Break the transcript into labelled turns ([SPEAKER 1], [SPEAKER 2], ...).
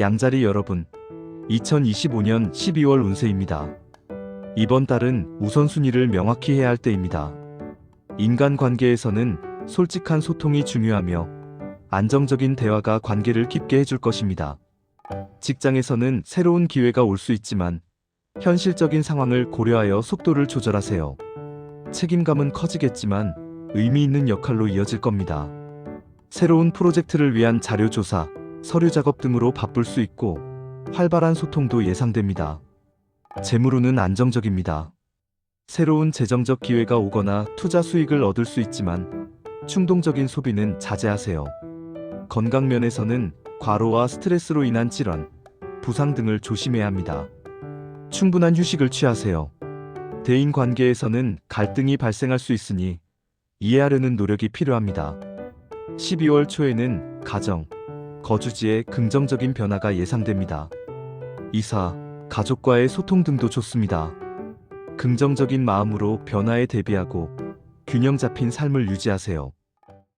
[SPEAKER 1] 양자리 여러분, 2025년 12월 운세입니다. 이번 달은 우선순위를 명확히 해야 할 때입니다. 인간 관계에서는 솔직한 소통이 중요하며 안정적인 대화가 관계를 깊게 해줄 것입니다. 직장에서는 새로운 기회가 올 수 있지만 현실적인 상황을 고려하여 속도를 조절하세요. 책임감은 커지겠지만 의미 있는 역할로 이어질 겁니다. 새로운 프로젝트를 위한 자료 조사, 서류 작업 등으로 바쁠 수 있고 활발한 소통도 예상됩니다. 재물운은 안정적입니다. 새로운 재정적 기회가 오거나 투자 수익을 얻을 수 있지만 충동적인 소비는 자제하세요. 건강 면에서는 과로와 스트레스로 인한 질환, 부상 등을 조심해야 합니다. 충분한 휴식을 취하세요. 대인 관계에서는 갈등이 발생할 수 있으니 이해하려는 노력이 필요합니다. 12월 초에는 가정, 거주지에 긍정적인 변화가 예상됩니다. 이사, 가족과의 소통 등도 좋습니다. 긍정적인 마음으로 변화에 대비하고 균형 잡힌 삶을 유지하세요.